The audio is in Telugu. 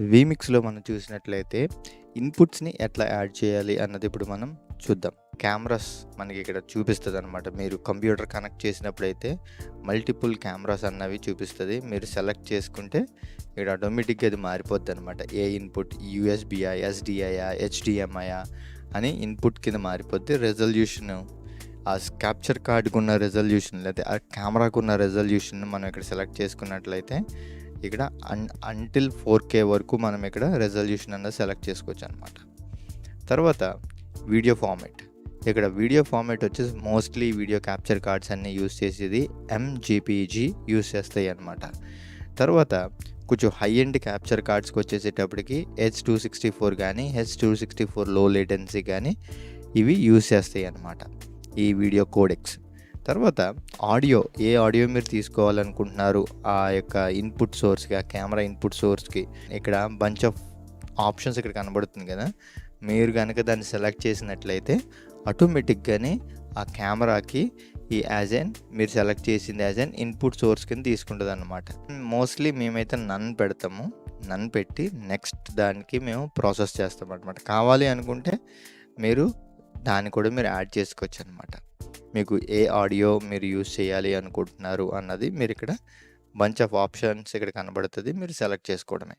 వీమిక్స్లో మనం చూసినట్లయితే ఇన్పుట్స్ని ఎట్లా యాడ్ చేయాలి అన్నది ఇప్పుడు మనం చూద్దాం. కెమెరాస్ మనకి ఇక్కడ చూపిస్తుంది అనమాట మీరు కంప్యూటర్ కనెక్ట్ చేసినప్పుడైతే మల్టిపుల్ కెమెరాస్ అన్నవి చూపిస్తుంది. మీరు సెలెక్ట్ చేసుకుంటే ఇక్కడ ఆటోమేటిక్గా అది మారిపోద్ది అనమాట ఏ ఇన్పుట్? యూఎస్బిఐ ఎస్డిఐయా హెచ్డిఎంఐయా అని ఇన్పుట్ కింద మారిపోద్ది. రెజల్యూషన్ ఆ క్యాప్చర్ కార్డుకున్న రెజల్యూషన్ లేకపోతే ఆ కెమెరాకున్న రెజల్యూషన్ మనం ఇక్కడ సెలెక్ట్ చేసుకున్నట్లయితే ఇక్కడ అన్ అంటిల్ ఫోర్ కే వరకు మనం ఇక్కడ రెజల్యూషన్ అన్నది సెలెక్ట్ చేసుకోవచ్చు అనమాట తర్వాత వీడియో ఫార్మేట్ ఇక్కడ వీడియో ఫార్మేట్ వచ్చేసి మోస్ట్లీ వీడియో క్యాప్చర్ కార్డ్స్ అన్నీ యూస్ చేసేది ఎంజీపీజీ యూస్ చేస్తాయి అనమాట తర్వాత కొంచెం హై ఎండ్ క్యాప్చర్ కార్డ్స్కి వచ్చేసేటప్పటికి హెచ్ టూ సిక్స్టీ ఫోర్ కానీ హెచ్ టూ సిక్స్టీ ఫోర్లో లేటెన్సీ కానీ ఇవి యూస్ చేస్తాయి అనమాట ఈ వీడియో కోడెక్స్ తర్వాత ఆడియో ఏ ఆడియో మీరు తీసుకోవాలనుకుంటున్నారు ఆ యొక్క ఇన్పుట్ సోర్స్కి ఆ కెమెరా ఇన్పుట్ సోర్స్కి ఇక్కడ బంచ్ ఆఫ్ ఆప్షన్స్ ఇక్కడ కనబడుతుంది కదా. మీరు కనుక దాన్ని సెలెక్ట్ చేసినట్లయితే ఆటోమేటిక్గానే ఆ కెమెరాకి ఈ యాజ్ ఎన్ మీరు సెలెక్ట్ చేసింది యాజ్ ఎన్ ఇన్పుట్ సోర్స్ కింద తీసుకుంటుంది అనమాట మోస్ట్లీ మేమైతే నన్ పెడతాము. నన్ పెట్టి నెక్స్ట్ దానికి మేము ప్రాసెస్ చేస్తాం అనమాట కావాలి అనుకుంటే మీరు దాన్ని కూడా మీరు యాడ్ చేసుకోవచ్చు అనమాట మీకు ఏ ఆడియో మీరు యూస్ చేయాలి అనుకుంటున్నారు అన్నది మీరు ఇక్కడ బంచ్ ఆఫ్ ఆప్షన్స్ ఇక్కడ కనబడుతుంది. మీరు సెలెక్ట్ చేసుకోవడమే.